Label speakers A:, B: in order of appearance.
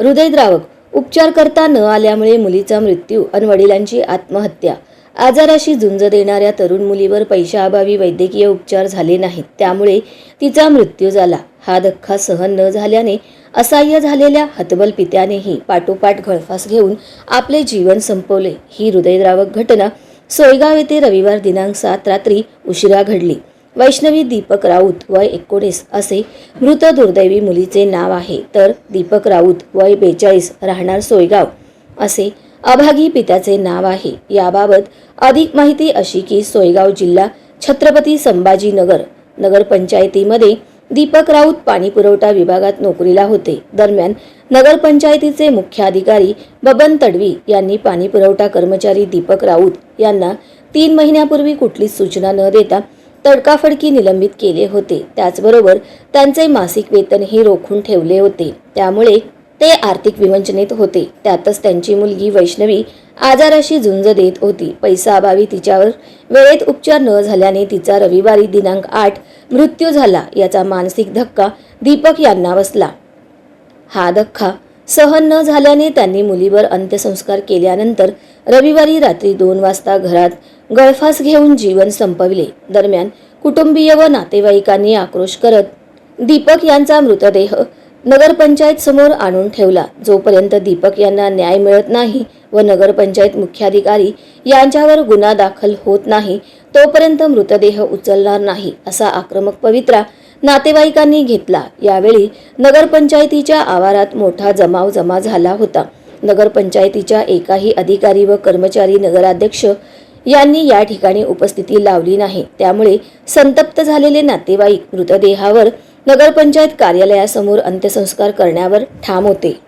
A: हृदयद्रावक. उपचार करता न आल्यामुळे मुलीचा मृत्यू आणि वडिलांची आत्महत्या. आजाराशी झुंज देणाऱ्या तरुण मुलीवर पैशाअभावी वैद्यकीय उपचार झाले नाहीत. त्यामुळे तिचा मृत्यू झाला. हा धक्का सहन न झाल्याने असह्य झालेल्या हतबल पित्यानेही पाठोपाठ गळफास घेऊन आपले जीवन संपवले. ही हृदयद्रावक घटना सोयगाव येथे रविवार दिनांक सात रात्री उशिरा घडली. वैष्णवी दीपक राऊत वय एकोणीस असे मृत दुर्दैवी मुलीचे नाव आहे. तर दीपक राऊत वय बेचाळीस राहणार सोयगाव असे अभागी पित्याचे नाव आहे. याबाबत अधिक माहिती अशी की सोयगाव जिल्हा छत्रपती संभाजीनगर नगरपंचायतीमध्ये दीपक राऊत पाणी पुरवठा विभागात नोकरीला होते. दरम्यान नगरपंचायतीचे मुख्य अधिकारी बबन तडवी यांनी पाणी पुरवठा कर्मचारी दीपक राऊत यांना तीन महिन्यापूर्वी कुठलीच सूचना न देता तडकाफडकी निलंबित केले होते. त्याचबरोबर त्यांचे मासिक वेतनही रोखून ठेवले होते. त्यामुळे ते आर्थिक विवंचनेत होते. त्यातच त्यांची मुलगी वैष्णवी आजाराशी झुंज देत होती. पैसा अभावी तिच्यावर वेळेत उपचार न झाल्याने तिचा रविवारी दिनांक आठ मृत्यू झाला. याचा मानसिक धक्का दीपक यांना बसला. हा धक्का सहन न झाल्याने त्यांनी मुलीवर अंत्यसंस्कार केल्यानंतर रविवारी रात्री दोन वाजता घरात गळफास घेऊन जीवन संपविले. दरम्यान कुटुंबीय व नातेवाईकांनी आक्रोश करत दीपक यांचा मृतदेह नगरपंचायत समोर आणून ठेवला. जोपर्यंत दीपक यांना न्याय मिळत नाही व नगरपंचायत मुख्याधिकारी यांच्यावर गुन्हा दाखल होत नाही तोपर्यंत मृतदेह उचलणार नाही असा आक्रमक पवित्रा नातेवाईकांनी घेतला. यावेळी नगरपंचायतीच्या आवारात मोठा जमाव जमा झाला होता. नगरपंचायतीच्या एकाही अधिकारी व कर्मचारी नगराध्यक्ष यांनी या ठिकाणी उपस्थिती लावली नाही. त्यामुळे संतप्त झालेले नातेवाईक मृतदेहावर नगरपंचायत कार्यालयासमोर अंत्यसंस्कार करण्यावर ठाम होते.